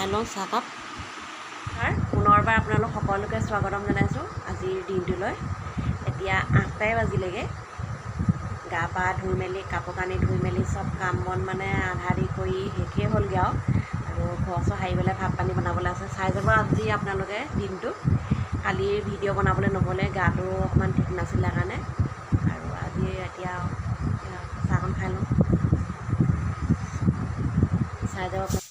খাই লওঁ চাহকাপ হয় পুনৰবাৰ আপোনালোক সকলোকে স্বাগতম জনাইছোঁ আজিৰ দিনটোলৈ। এতিয়া আঠটাই বাজিলেগৈ। গা পা ধুই মেলি কাপোৰ কানি ধুই মেলি চব কাম বন মানে আধা আধি কৰি শেষেই হ'লগৈ আৰু। আৰু ঘৰ চৰ সাৰি পেলাই ভাত পানী বনাবলৈ আছে। চাই যাব আজি আপোনালোকে দিনটো। কালি ভিডিঅ' বনাবলৈ নহ'লে গাটো অকণমান ঠিক নাছিলে কাৰণে। আৰু আজি এতিয়া চাহকণ খাই লওঁ। চাই যাব পাৰে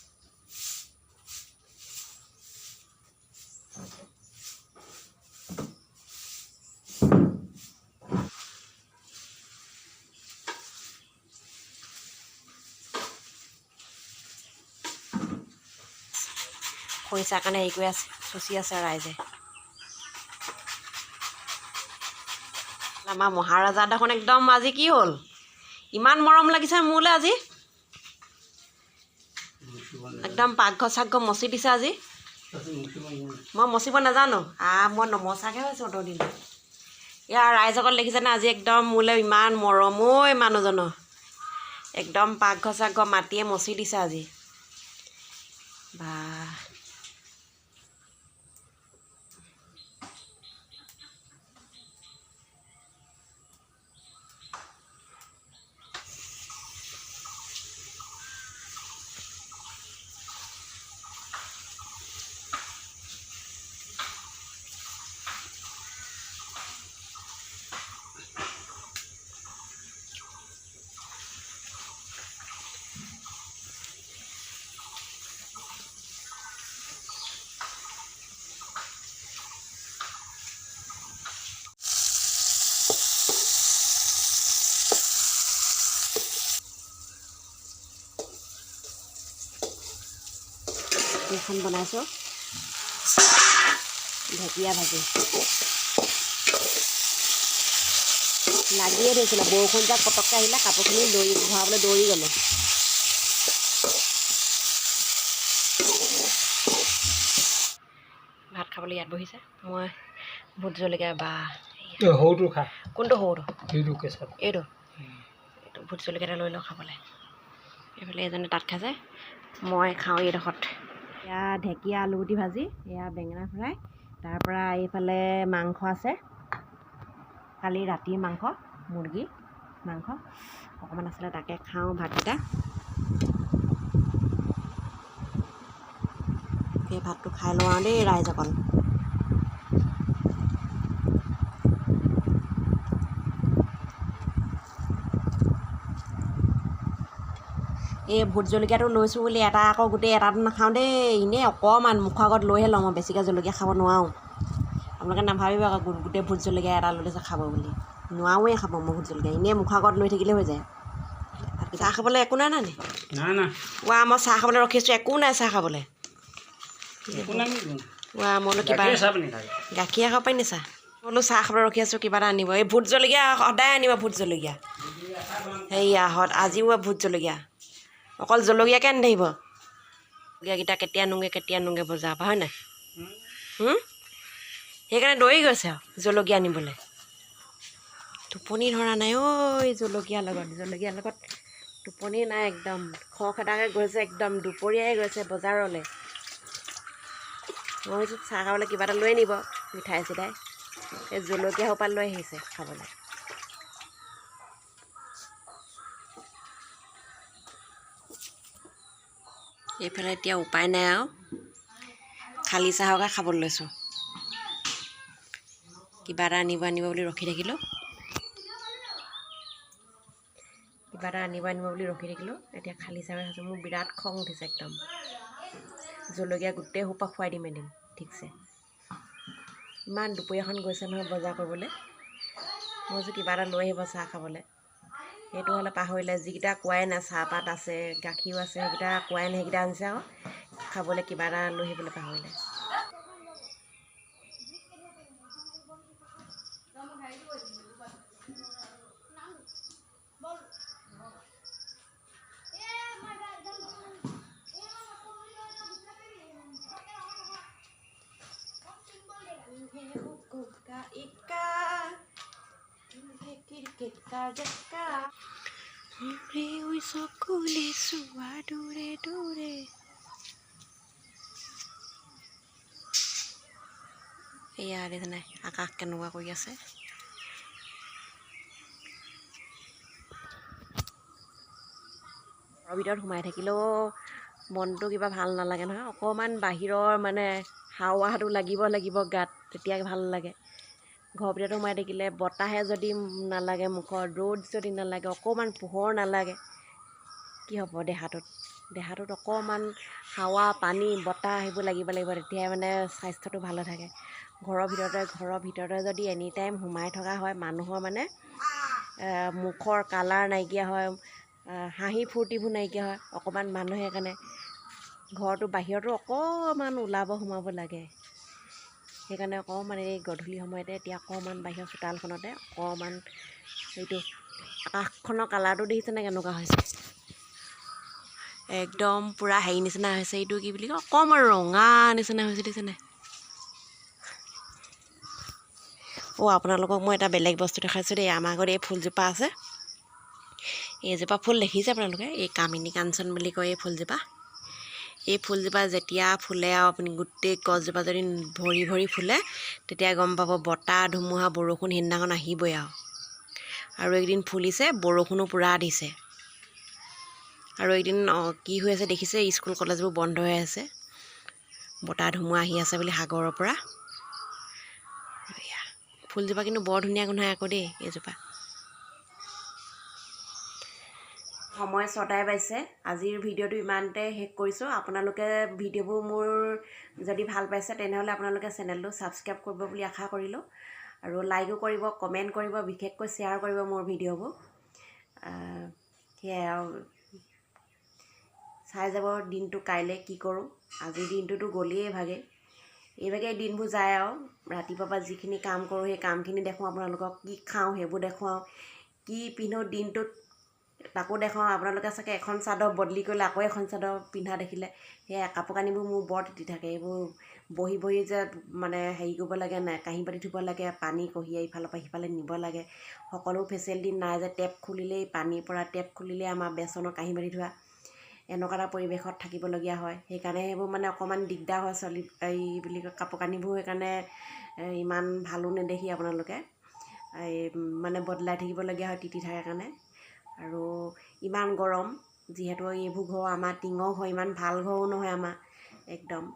খৰিচাৰ কাৰণে হেৰি কৰি আছে চুচি আছে ৰাইজে। আমাৰ মহাৰাজা দেখোন একদম আজি কি হ'ল? ইমান মৰম লাগিছে মোলৈ আজি। একদম পাকঘৰ চাকঘৰ মচি দিছে আজি। মই মচিব নাজানো। আ মই নমচাকৈ হৈছোঁ অত দিন ইয়াৰ ৰাইজসকল দেখিছেনে আজি একদম মোলৈ ইমান মৰম ঐ মানুহজনৰ। একদম পাকঘৰ চাকঘৰ মাটিয়ে মচি দিছে আজি। এখন বনাইছোঁ। ঢেকীয়া ভাজি। লাগিয়ে ধৰিছিলে বৰষুণ যাক পটককৈ আহিলে কাপোৰখিনি দৌৰি ভৰাবলৈ দৌৰি গ'লোঁ। ভাত খাবলৈ ইয়াত বহিছে। মই ভোট জলকীয়া বা সৰুটো খা। কোনটো সৰুটো? এইটো? এইটো ভোট জলকীয়া এটা লৈ লওঁ খাবলৈ। এইফালে এজনে তাত খাইছে। মই খাওঁ এইডোখৰত। এয়া ঢেকীয়া আলুগুটি ভাজি এয়া বেঙেনা ফ্ৰাই। তাৰপৰা এইফালে মাংস আছে। কালি ৰাতিৰ মাংস মুৰ্গী মাংস। অকণমান আছিলে তাকে খাওঁ ভাতকেইটা সেই ভাতটো খাই লওঁ আৰু দেই ৰাইজ অকণ। এই ভোট জলকীয়াটো লৈছোঁ বুলি এটা আকৌ গোটেই এটাটো নাখাওঁ দেই। এনেই অকণমান মুখৰ আগত লৈহে লওঁ মই বেছিকৈ জলকীয়া খাব নোৱাৰোঁ। আপোনালোকে নাভাবিব আকৌ গোটেই ভোট জলকীয়া এটা লৈ লৈছে খাব বুলি। নোৱাৰোৱেই খাব মই ভোট জলকীয়া এনেই মুখৰ আগত লৈ থাকিলে হৈ যায়। চাহ খাবলৈ একো নাই নাই ৱা মই চাহ খাবলৈ ৰখিছোঁ একো নাই চাহ খাবলৈ। ৱা মই বোলো কিবা গাখীৰ খাব? পাৰি নি চাহ। বোলো চাহ খাবলৈ ৰখি আছোঁ কিবা এটা আনিব। এই ভোট জলকীয়া সদায় আনিব ভোট জলকীয়া। সেয়া হত আজিও ভোট জলকীয়া। অকল জলকীয়াকে আনি থাকিব জলকীয়াকেইটা কেতিয়া নোগে কেতিয়া নোগে বজাৰৰ পৰা হয় নাই? সেইকাৰণে দৌৰি গৈছে আৰু জলকীয়া আনিবলৈ। টোপনি ধৰা নাই ঐ জলকীয়াৰ লগত জলকীয়াৰ লগত টোপনি নাই একদম। খৰখেদাকৈ গৈছে একদম দুপৰীয়াই গৈছে বজাৰলৈ। মই ভাবিছোঁ চাহ খাবলৈ কিবা এটা লৈ আনিব মিঠাই চিঠাই এই জলকীয়া সোপা লৈ আহিছে খাবলৈ। এইফালে এতিয়া উপায় নাই আৰু খালী চাহকে খাবলৈ লৈছোঁ কিবা এটা আনিব আনিব বুলি ৰখি থাকিলোঁ কিবা এটা আনিব আনিব বুলি ৰখি থাকিলোঁ এতিয়া খালী চাহকে খাইছোঁ মোৰ বিৰাট খং উঠিছে একদম জলকীয়া গোটেই সোপা খুৱাই দিম এদিন ঠিকছে ইমান দুপৰীয়াখন গৈছে নহয় বজাৰ কৰিবলৈ মই ভাবিছোঁ কিবা এটা লৈ আহিব চাহ খাবলৈ সেইটো হ'লে পাহৰিলে যিকেইটা কোৱাই নাই চাহপাত আছে গাখীৰো আছে সেইকেইটা কোৱাই নাই সেইকেইটা আনিছে আকৌ খাবলৈ কিবা এটা লৈ আহিবলৈ পাহৰিলে। সেয়ে যেনে আকাশ কেনেকুৱা কৰি আছে ঘৰৰ ভিতৰত সোমাই থাকিলেও মনটো কিবা ভাল নালাগে নহয় অকণমান বাহিৰৰ মানে হাৱাটো লাগিব লাগিব গাত তেতিয়া ভাল লাগে ঘৰৰ ভিতৰত সোমাই থাকিলে বতাহে যদি নালাগে মুখত ৰ'দ যদি নালাগে অকণমান পোহৰ নালাগে কি হ'ব দেহাটোত? দেহাটোত অকণমান হাৱা পানী বতাহ সেইবোৰ লাগিব লাগিব তেতিয়াহে মানে স্বাস্থ্যটো ভালে থাকে। ঘৰৰ ভিতৰতে ঘৰৰ ভিতৰতে যদি এনি টাইম সোমাই থকা হয় মানুহৰ মানে মুখৰ কালাৰ নাইকিয়া হয় হাঁহি ফূৰ্তিবোৰ নাইকিয়া হয় অকণমান মানুহে সেইকাৰণে ঘৰটো বাহিৰতো অকণমান ওলাব সোমাব লাগে। সেইকাৰণে অকণমান এই গধূলি সময়তে এতিয়া অকণমান বাহিৰৰ চোতালখনতে অকণমান এইটো আকাশখনৰ কালাৰটো দেখিছেনে কেনেকুৱা হৈছে? একদম পূৰা হেৰি নিচিনা হৈছে এইটো কি বুলি কয় অকণমান ৰঙা নিচিনা হৈছে দেখিছেনে অ' আপোনালোকক মই এটা বেলেগ বস্তু দেখাইছোঁ দেই আমাৰ ঘৰত এই ফুলজোপা আছে। এইজোপা ফুল দেখিছে আপোনালোকে? এই কামিনী কাঞ্চন বুলি কয় এই ফুলজোপা। এই ফুলজোপা যেতিয়া ফুলে আৰু আপুনি গোটেই গছজোপা যদি ভৰি ভৰি ফুলে তেতিয়া গম পাব বতাহ ধুমুহা বৰষুণ সেইদিনাখন আহিবই আৰু। আৰু এইকেইদিন ফুলিছে বৰষুণো পূৰা দিছে। আৰু এইদিন অঁ, কি হৈ আছে দেখিছে স্কুল কলেজবোৰ বন্ধ হৈ আছে। বতাহ ধুমুহা আহি আছে বুলি সাগৰৰ পৰা। ফুলজোপা কিন্তু বৰ ধুনীয়া গোন্ধাই আকৌ দেই এইজোপা। সময় ছটাই পাইছে আজিৰ ভিডিঅ'টো ইমানতে শেষ কৰিছোঁ। আপোনালোকে ভিডিঅ'বোৰ মোৰ যদি ভাল পাইছে তেনেহ'লে আপোনালোকে চেনেলটো ছাবস্ক্ৰাইব কৰিব বুলি আশা কৰিলোঁ। আৰু লাইকো কৰিব কমেণ্ট কৰিব বিশেষকৈ শ্বেয়াৰ কৰিব মোৰ ভিডিঅ'বোৰ। সেয়াই আৰু। চাই যাব দিনটো কাইলৈ কি কৰোঁ। আজিৰ দিনটোতো গ'লেই ভাগে এইভাগে দিনবোৰ যায় আৰু। ৰাতিপুৱাৰ পৰা যিখিনি কাম কৰোঁ সেই কামখিনি দেখুৱাওঁ আপোনালোকক। কি খাওঁ সেইবোৰ দেখুৱাওঁ কি পিন্ধো দিনটোত। তাকো দেখুৱাওঁ আপোনালোকে চাগে এখন চাদৰ বদলি কৰিলে আকৌ এখন চাদৰ পিন্ধা দেখিলে। সেয়া কাপোৰ কানিবোৰ মোৰ বৰ তিতি থাকে এইবোৰ বহি বহি যে মানে হেৰি কৰিব লাগে নাই কাঁহী বাতি ধুব লাগে পানী কঢ়িয়াই ইফালৰ পৰা সিফালে নিব লাগে। সকলো ফেচিলিটি নাই যে টেপ খুলিলেই পানীৰ পৰা টেপ খুলিলেই আমাৰ বেচনৰ কাঁহী বাতি ধোৱা। এনেকুৱা এটা পৰিৱেশত থাকিবলগীয়া হয়। সেইকাৰণে সেইবোৰ মানে অকণমান দিগদাৰ হয় ছোৱালী এই বুলি কয় কাপোৰ কানিবোৰ সেইকাৰণে ইমান ভালো নেদেখি আপোনালোকে। এই মানে বদলাই থাকিবলগীয়া হয় তিতি থাকে কাৰণে। আৰু ইমান গৰম যিহেতু এইবোৰ ঘৰ আমাৰ টিঙৰ ঘৰ ইমান ভাল ঘৰো নহয় আমাৰ একদম।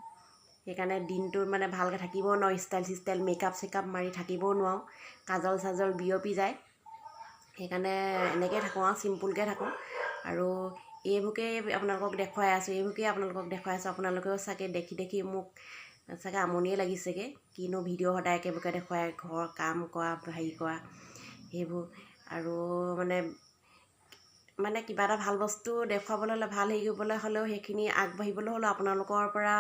সেইকাৰণে দিনটোত মানে ভালকৈ থাকিবও নোৱাৰোঁ ষ্টাইল চিষ্টাইল মেকআপ চেকআপ মাৰি থাকিবও নোৱাৰোঁ কাজল চাজল বিয়পি যায়। সেইকাৰণে এনেকৈ থাকোঁ আৰু চিম্পুলকৈ থাকোঁ। আৰু এইবোৰকে আপোনালোকক দেখুৱাই আছোঁ এইবোৰকে আপোনালোকক দেখুৱাই আছোঁ আপোনালোকেও চাগে দেখি দেখি মোক চাগে আমনিয়ে লাগিছেগৈ কিনো ভিডিঅ' সদায় একেবোৰকে দেখুৱাই ঘৰ কাম কৰা হেৰি কৰা সেইবোৰ। আৰু মানে মানে কিবা এটা ভাল বস্তু দেখুৱাবলৈ হ'লে ভাল হেৰি কৰিবলৈ হ'লেও সেইখিনি আগবাঢ়িবলৈ হ'লেও আপোনালোকৰ পৰা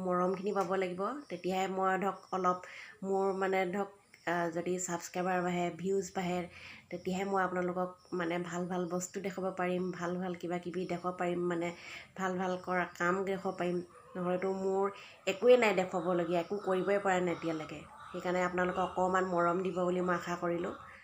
মৰমখিনি পাব লাগিব। তেতিয়াহে মই ধৰক অলপ মোৰ মানে ধৰক যদি ছাবস্ক্ৰাইবাৰ বাঢ়ে ভিউজ বাঢ়ে তেতিয়াহে মই আপোনালোকক মানে ভাল ভাল বস্তু দেখুৱাব পাৰিম ভাল ভাল কিবা কিবি দেখুৱাব পাৰিম মানে ভাল ভাল কৰা কাম দেখুৱাব পাৰিম। নহ'লেতো মোৰ একোৱেই নাই দেখুৱাবলগীয়া একো কৰিবই পৰা নাই এতিয়ালৈকে। সেইকাৰণে আপোনালোকে অকণমান মৰম দিব বুলি মই আশা কৰিলোঁ।